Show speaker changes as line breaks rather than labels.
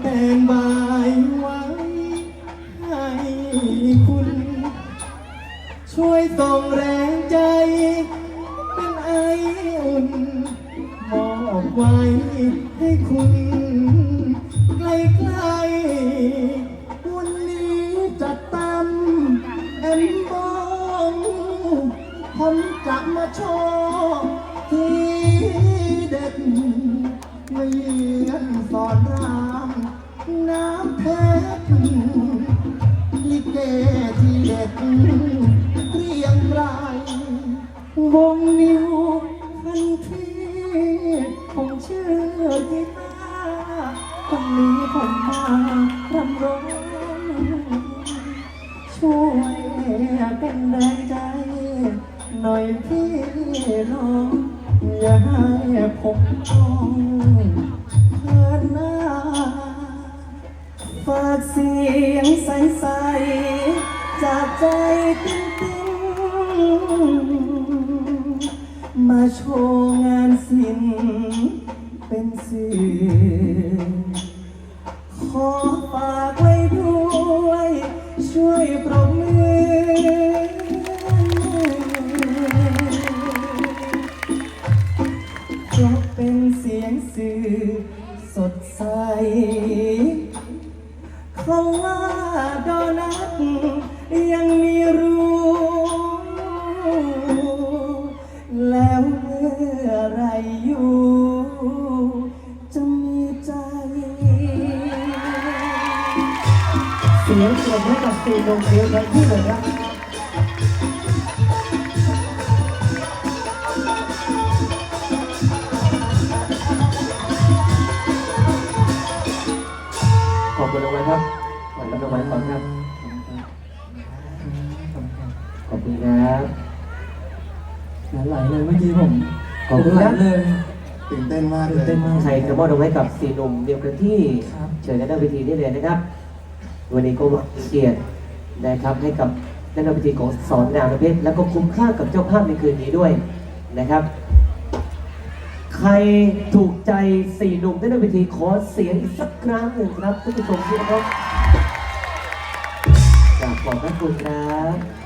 แตนบายไว้ให้คุณ ช่วยส่งแรงใจ เป็นไออุ่นมอบไว้ให้คุณ ใกล้ๆวันนี้จะตำแอมบองผมจะมาโชว์ที่เด็ด ไม่เยียนสอนราม น้ำเพชรลิเกที่เด็ดเรียงราย วงนิ้วคันทีผมเชื่อกีตาร์วันนี้ผมมารำร้องช่วยเป็นแรงใจ หน่อยพี่น้องอย่าให้ผมต้อง ฝากเสียงใสๆจากใจติ้งติ้งมาโชว์งานศิลป์เป็นสื่อขอฝากไว้ด้วย ช่วยปรบมือ เพราะเป็นเสียงสื่อสดใส เขาว่าดอนัทยังมีรู้แล้วเมื่อไรอยู่ จะมีใจ เสียงเสียงให้กับสีนงเสียงกันที่เลยครั บ
ขอบคุณรางวัลครับขอบคุณรางวัลก่อนครับ ขอบคุณครับ
ไหลเลยเมื่อกี้ผม
ขอบคุณครับ
เลย
ตื่นเต้นมากเล
ตื่น
ย
เต้นมาก
ใครจะมอบรางวัลให้กับสี่หนุ่มเดียวกันที่
ครับ
เชิญด้านหน้าเวทีได้เลยนะครับ วันนี้ก็เกียรตินะครับให้กับด้านหน้าเวทีของสอนดาวเพชรแล้วก็คุ้มค่ากับเจ้าภาพในคืนนี้ด้วยนะครับ ใครถูกใจสี่หนุ่มด้ในวิธีขอเสียงอีกสักครั้งหนึ่งครับท่านผู้ชมที่นะครับกราบขอบพระคุณครับ